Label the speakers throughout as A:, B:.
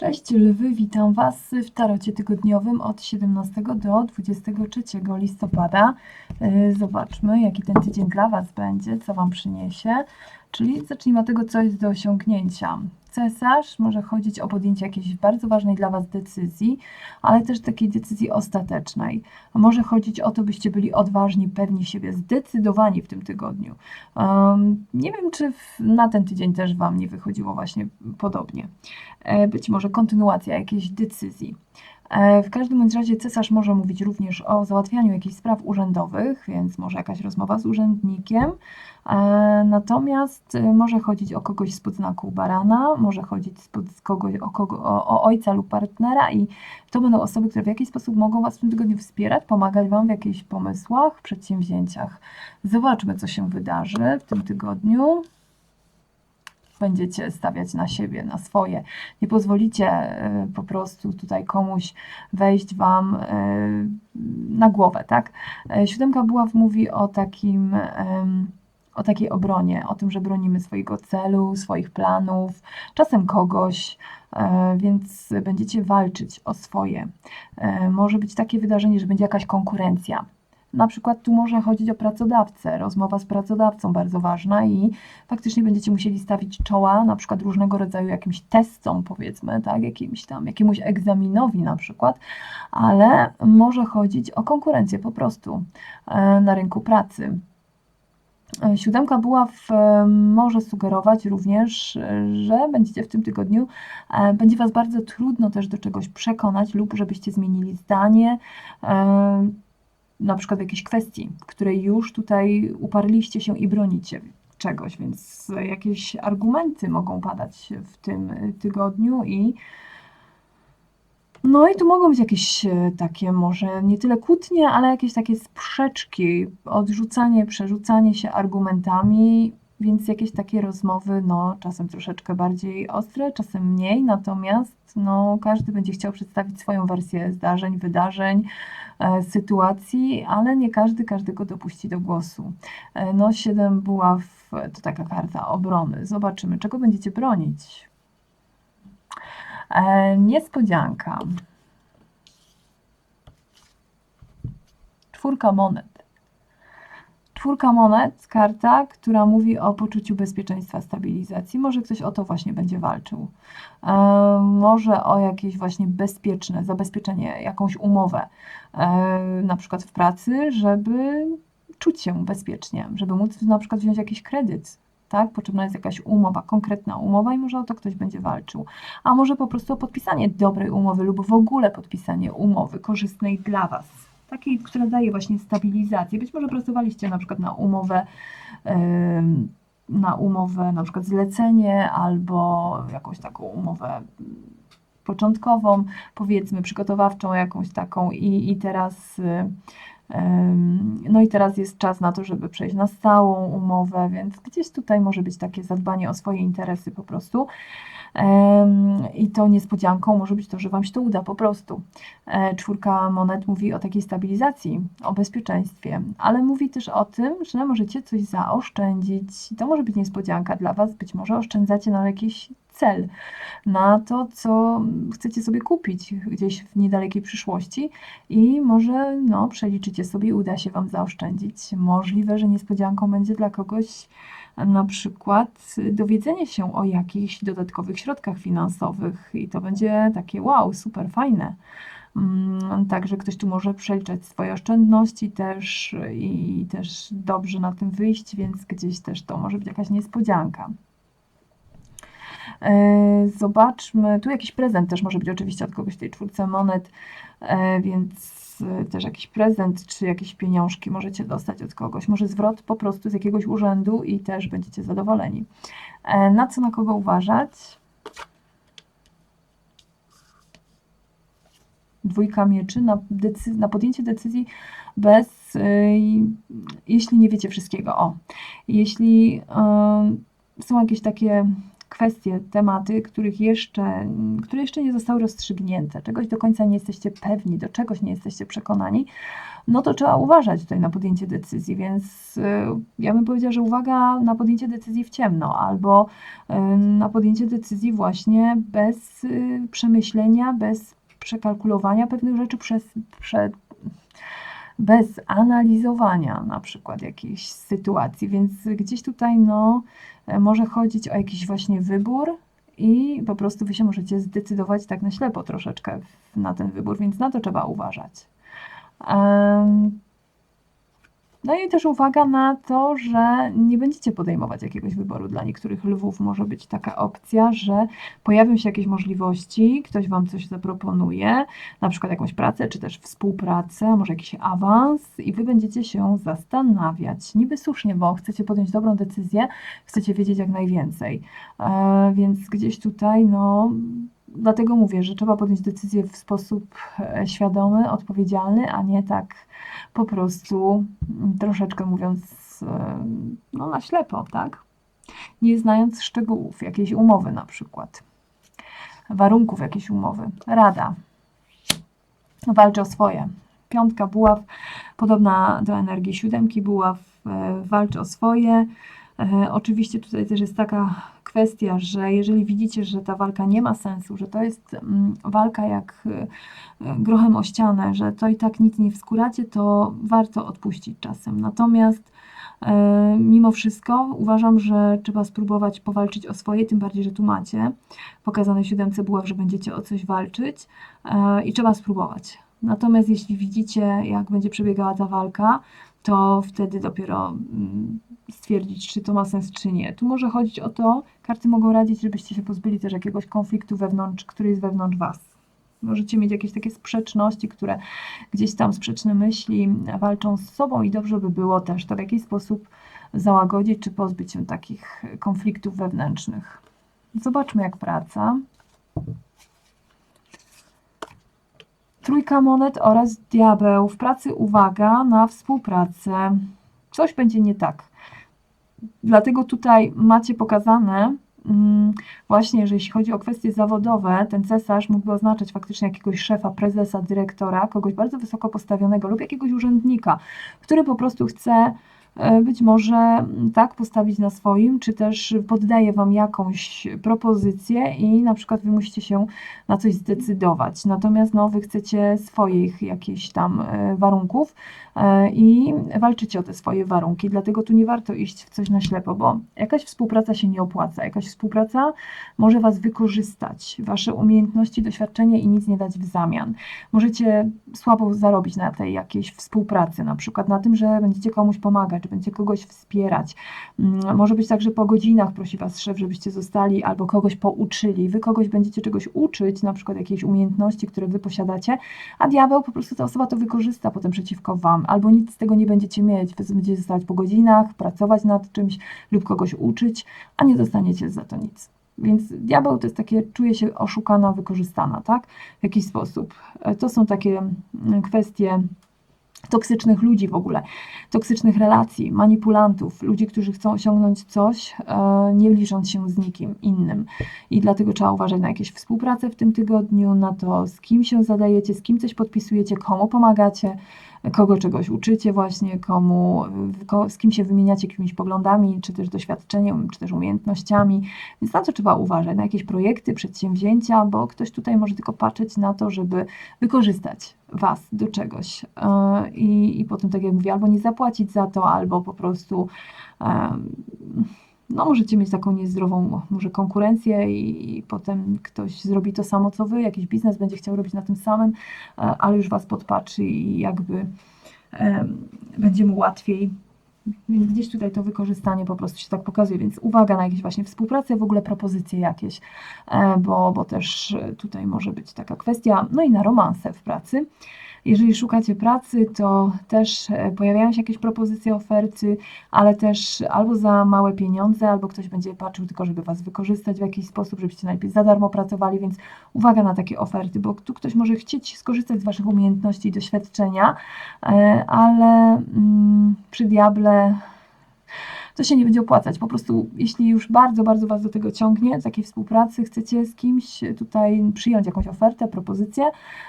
A: Cześć lwy, witam Was w tarocie tygodniowym od 17 do 23 listopada. Yy, Zobaczmy, jaki ten tydzień dla Was będzie, co Wam przyniesie. Czyli zacznijmy od tego, co jest do osiągnięcia. Cesarz może chodzić o podjęcie jakiejś bardzo ważnej dla Was decyzji, ale też takiej decyzji ostatecznej. Może chodzić o to, byście byli odważni, pewni siebie, zdecydowani w tym tygodniu. Um, nie wiem, czy w, na ten tydzień też Wam nie wychodziło właśnie podobnie. E, Być może kontynuacja jakiejś decyzji. E, W każdym bądź razie cesarz może mówić również o załatwianiu jakichś spraw urzędowych, więc może jakaś rozmowa z urzędnikiem. E, Natomiast e, może chodzić o kogoś spod znaku barana, może chodzić spod kogoś, o, kogo, o, o ojca lub partnera i to będą osoby, które w jakiś sposób mogą Was w tym tygodniu wspierać, pomagać Wam w jakichś pomysłach, przedsięwzięciach. Zobaczmy, co się wydarzy w tym tygodniu będziecie stawiać na siebie, na swoje. Nie pozwolicie e, po prostu tutaj komuś wejść wam e, na głowę, tak? E, Siódemka buław mówi o takim o takiej obronie, o tym, że bronimy swojego celu, swoich planów, czasem kogoś, więc będziecie walczyć o swoje. Może być takie wydarzenie, że będzie jakaś konkurencja. Na przykład tu może chodzić o pracodawcę, rozmowa z pracodawcą bardzo ważna i faktycznie będziecie musieli stawić czoła na przykład różnego rodzaju jakimś testom, powiedzmy, tak, jakimś tam, jakiemuś egzaminowi na przykład, ale może chodzić o konkurencję po prostu e, na rynku pracy. E, Siódemka buław e, może sugerować również, że będziecie w tym tygodniu, będzie Was bardzo trudno też do czegoś przekonać lub żebyście zmienili zdanie, na przykład w jakiejś kwestii, w której już tutaj uparliście się i bronicie czegoś, więc jakieś argumenty mogą padać w tym tygodniu i no i tu mogą być jakieś e, takie może nie tyle kłótnie, ale jakieś takie sprzeczki, odrzucanie, przerzucanie się argumentami, więc jakieś takie rozmowy, no czasem troszeczkę bardziej ostre, czasem mniej, natomiast no każdy będzie chciał przedstawić swoją wersję zdarzeń, wydarzeń, e, sytuacji, ale nie każdy każdego dopuści do głosu. E, no siedem buław to taka karta obrony. Zobaczymy, czego będziecie bronić. E, niespodzianka. Czwórka monet. Czwórka monet, karta, która mówi o poczuciu bezpieczeństwa, stabilizacji. Może ktoś o to właśnie będzie walczył. E, może o jakieś właśnie bezpieczne zabezpieczenie, jakąś umowę, e, na przykład w pracy, żeby czuć się bezpiecznie, żeby móc na przykład wziąć jakiś kredyt, tak? Potrzebna jest jakaś umowa, konkretna umowa i może o to ktoś będzie walczył. A może po prostu o podpisanie dobrej umowy lub w ogóle podpisanie umowy korzystnej dla Was. Takiej, która daje właśnie stabilizację. Być może pracowaliście na przykład na umowę, na umowę na przykład zlecenie albo jakąś taką umowę początkową, powiedzmy przygotowawczą jakąś taką i, i teraz y, No i teraz jest czas na to, żeby przejść na stałą umowę, więc gdzieś tutaj może być takie zadbanie o swoje interesy po prostu. I to niespodzianką może być to, że Wam się to uda po prostu. E, Czwórka monet mówi o takiej stabilizacji, o bezpieczeństwie, ale mówi też o tym, że możecie coś zaoszczędzić. To może być niespodzianka dla Was, być może oszczędzacie na jakiś cel, na to, co chcecie sobie kupić gdzieś w niedalekiej przyszłości i może no, przeliczycie sobie uda się Wam zaoszczędzić. Możliwe, że niespodzianką będzie dla kogoś na przykład dowiedzenie się o jakichś dodatkowych środkach finansowych i to będzie takie wow, super fajne. Mm, Także ktoś tu może przeliczać swoje oszczędności też i też dobrze na tym wyjść, więc gdzieś też to może być jakaś niespodzianka. E, Zobaczmy, tu jakiś prezent też może być oczywiście od kogoś tej czwórce monet, e, więc e, też jakiś prezent czy jakieś pieniążki możecie dostać od kogoś. Może zwrot po prostu z jakiegoś urzędu i też będziecie zadowoleni. Na co na kogo uważać? Dwójka mieczy na, na podjęcie decyzji bez, y, jeśli nie wiecie wszystkiego. O, jeśli y, są jakieś takie kwestie, tematy, których jeszcze, które jeszcze nie zostały rozstrzygnięte, czegoś do końca nie jesteście pewni, do czegoś nie jesteście przekonani, no to trzeba uważać tutaj na podjęcie decyzji, więc y, ja bym powiedziała, że uwaga na podjęcie decyzji w ciemno albo y, na podjęcie decyzji właśnie bez y, przemyślenia, bez przekalkulowania pewnych rzeczy przez, prze, bez analizowania na przykład jakiejś sytuacji, więc gdzieś tutaj no, może chodzić o jakiś właśnie wybór i po prostu wy się możecie zdecydować tak na ślepo troszeczkę na ten wybór, więc na to trzeba uważać. Um, no i też uwaga na to, że nie będziecie podejmować jakiegoś wyboru. Dla niektórych lwów może być taka opcja, że pojawią się jakieś możliwości, ktoś Wam coś zaproponuje, na przykład jakąś pracę, czy też współpracę, może jakiś awans i Wy będziecie się zastanawiać. Niby słusznie, bo chcecie podjąć dobrą decyzję, chcecie wiedzieć jak najwięcej. E, więc gdzieś tutaj, no dlatego mówię, że trzeba podjąć decyzję w sposób e, świadomy, odpowiedzialny, a nie tak po prostu mm, troszeczkę mówiąc e, no, na ślepo, tak? Nie znając szczegółów jakiejś umowy na przykład, warunków jakiejś umowy. Rada. Walczy o swoje. Piątka buław, podobna do energii siódemki buław, e, walczy o swoje. Oczywiście tutaj też jest taka kwestia, że jeżeli widzicie, że ta walka nie ma sensu, że to jest mm, walka jak y, grochem o ścianę, że to i tak nic nie wskuracie, to warto odpuścić czasem. Natomiast e, mimo wszystko uważam, że trzeba spróbować powalczyć o swoje, tym bardziej, że tu macie pokazane siódemce buław, że będziecie o coś walczyć e, i trzeba spróbować. Natomiast jeśli widzicie, jak będzie przebiegała ta walka, to wtedy dopiero mm, stwierdzić, czy to ma sens, czy nie. Tu może chodzić o to, karty mogą radzić, żebyście się pozbyli też jakiegoś konfliktu wewnątrz, który jest wewnątrz Was. Możecie mieć jakieś takie sprzeczności, które gdzieś tam sprzeczne myśli walczą z sobą i dobrze by było też to w jakiś sposób załagodzić, czy pozbyć się takich konfliktów wewnętrznych. Zobaczmy, jak praca. Trójka monet oraz diabeł. W pracy uwaga na współpracę. Coś będzie nie tak. Dlatego tutaj macie pokazane, mm, właśnie, że jeśli chodzi o kwestie zawodowe, ten cesarz mógłby oznaczać faktycznie jakiegoś szefa, prezesa, dyrektora, kogoś bardzo wysoko postawionego lub jakiegoś urzędnika, który po prostu chce być może mm, tak postawić na swoim, czy też poddaje Wam jakąś propozycję i na przykład Wy musicie się na coś zdecydować. Natomiast no, Wy chcecie swoich jakichś tam e, warunków e, i walczycie o te swoje warunki, dlatego tu nie warto iść w coś na ślepo, bo jakaś współpraca się nie opłaca, jakaś współpraca może Was wykorzystać, Wasze umiejętności, doświadczenie i nic nie dać w zamian. Możecie słabo zarobić na tej jakiejś współpracy, na przykład na tym, że będziecie komuś pomagać, czy będzie kogoś wspierać. Mm, może być tak, że po godzinach prosi Was szef, żebyście zostali albo kogoś pouczyli. Wy kogoś będziecie czegoś uczyć, na przykład jakiejś umiejętności, które Wy posiadacie, a diabeł po prostu ta osoba to wykorzysta potem przeciwko Wam, albo nic z tego nie będziecie mieć. Wy będziecie zostawać po godzinach, pracować nad czymś lub kogoś uczyć, a nie dostaniecie za to nic. Więc diabeł to jest takie, czuje się oszukana, wykorzystana, tak? W jakiś sposób. E, to są takie mm, kwestie toksycznych ludzi w ogóle, toksycznych relacji, manipulantów, ludzi, którzy chcą osiągnąć coś, e, nie licząc się z nikim innym. I dlatego trzeba uważać na jakieś współpracę w tym tygodniu, na to, z kim się zadajecie, z kim coś podpisujecie, komu pomagacie, kogo czegoś uczycie właśnie, komu, z kim się wymieniacie jakimiś poglądami, czy też doświadczeniem, czy też umiejętnościami. Więc na to trzeba uważać, na jakieś projekty, przedsięwzięcia, bo ktoś tutaj może tylko patrzeć na to, żeby wykorzystać Was do czegoś. E, I, i potem, tak jak mówię, albo nie zapłacić za to, albo po prostu no możecie mieć taką niezdrową może konkurencję i, potem ktoś zrobi to samo co wy, jakiś biznes będzie chciał robić na tym samym, e, ale już was podpatrzy i jakby e, będzie mu łatwiej. Więc gdzieś tutaj to wykorzystanie po prostu się tak pokazuje, więc uwaga na jakieś właśnie współpracę, w ogóle propozycje jakieś, e, bo, bo też tutaj może być taka kwestia, no i na romanse w pracy. Jeżeli szukacie pracy, to też e, pojawiają się jakieś propozycje oferty, ale też albo za małe pieniądze, albo ktoś będzie patrzył tylko, żeby Was wykorzystać w jakiś sposób, żebyście najpierw za darmo pracowali, więc uwaga na takie oferty, bo tu ktoś może chcieć skorzystać z Waszych umiejętności i doświadczenia, e, ale mm, przy diable to się nie będzie opłacać. Po prostu, jeśli już bardzo, bardzo Was do tego ciągnie, takiej współpracy, chcecie z kimś tutaj przyjąć jakąś ofertę, propozycję,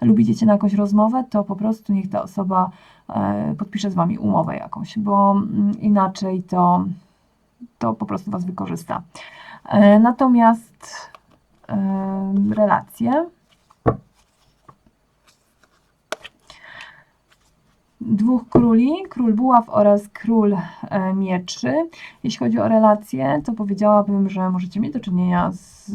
A: lub idziecie na jakąś rozmowę, to po prostu niech ta osoba e, podpisze z Wami umowę jakąś, bo mm, inaczej to, to po prostu Was wykorzysta. E, Natomiast e, relacje. Dwóch króli, król buław oraz król e, mieczy. Jeśli chodzi o relacje, to powiedziałabym, że możecie mieć do czynienia z,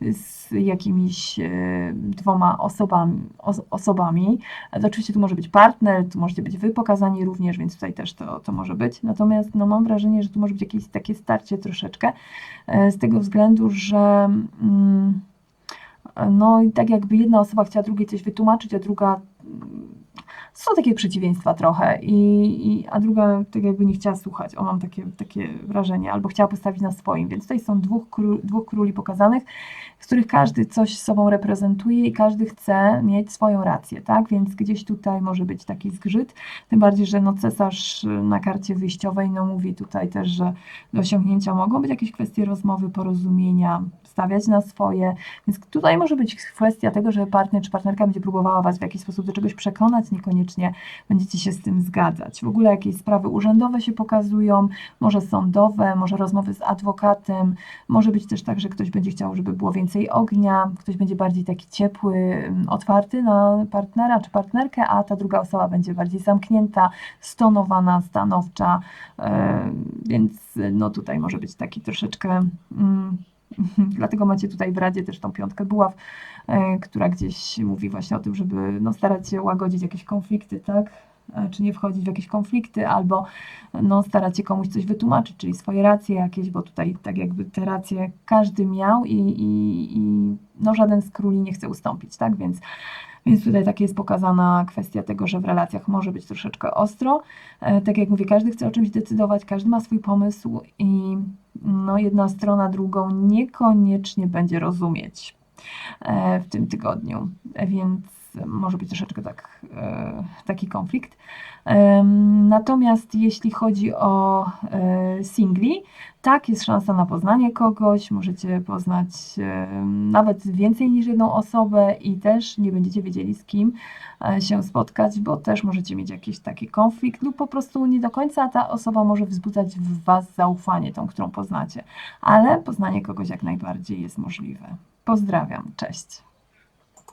A: z jakimiś e, dwoma osobami, os, osobami. E, Oczywiście tu może być partner, tu możecie być wy pokazani również, więc tutaj też to, to może być. Natomiast no, mam wrażenie, że tu może być jakieś takie starcie troszeczkę, e, z tego względu, że mm, no i tak jakby jedna osoba chciała drugiej coś wytłumaczyć, a druga są takie przeciwieństwa trochę, i, i, a druga tak jakby nie chciała słuchać. O, mam takie, takie wrażenie, albo chciała postawić na swoim. Więc tutaj są dwóch, kró, dwóch króli pokazanych, z których każdy coś sobą reprezentuje i każdy chce mieć swoją rację, tak? Więc gdzieś tutaj może być taki zgrzyt. Tym bardziej, że no cesarz na karcie wyjściowej no mówi tutaj też, że do osiągnięcia mogą być jakieś kwestie rozmowy, porozumienia, stawiać na swoje. Więc tutaj może być kwestia tego, że partner czy partnerka będzie próbowała Was w jakiś sposób do czegoś przekonać, niekoniecznie będziecie się z tym zgadzać. W ogóle jakieś sprawy urzędowe się pokazują, może sądowe, może rozmowy z adwokatem, może być też tak, że ktoś będzie chciał, żeby było więcej ognia, ktoś będzie bardziej taki ciepły, mm, otwarty na partnera czy partnerkę, a ta druga osoba będzie bardziej zamknięta, stonowana, stanowcza, e, więc no tutaj może być taki troszeczkę. Mm, Dlatego macie tutaj w Radzie też tą piątkę buław, e, która gdzieś mówi właśnie o tym, żeby no, starać się łagodzić jakieś konflikty, tak? E, Czy nie wchodzić w jakieś konflikty, albo no, starać się komuś coś wytłumaczyć, czyli swoje racje jakieś, bo tutaj tak jakby te racje każdy miał i, i, i no, żaden z króli nie chce ustąpić, tak? Więc, więc tutaj tak jest pokazana kwestia tego, że w relacjach może być troszeczkę ostro. E, Tak jak mówię, każdy chce o czymś decydować, każdy ma swój pomysł i no, jedna strona drugą niekoniecznie będzie rozumieć e, w tym tygodniu, E, więc może być troszeczkę tak, e, taki konflikt. Natomiast jeśli chodzi o e, singli, tak, jest szansa na poznanie kogoś, możecie poznać nawet więcej niż jedną osobę i też nie będziecie wiedzieli z kim e, się spotkać, bo też możecie mieć jakiś taki konflikt lub po prostu nie do końca ta osoba może wzbudzać w Was zaufanie, tą, którą poznacie, ale poznanie kogoś jak najbardziej jest możliwe. Pozdrawiam, cześć.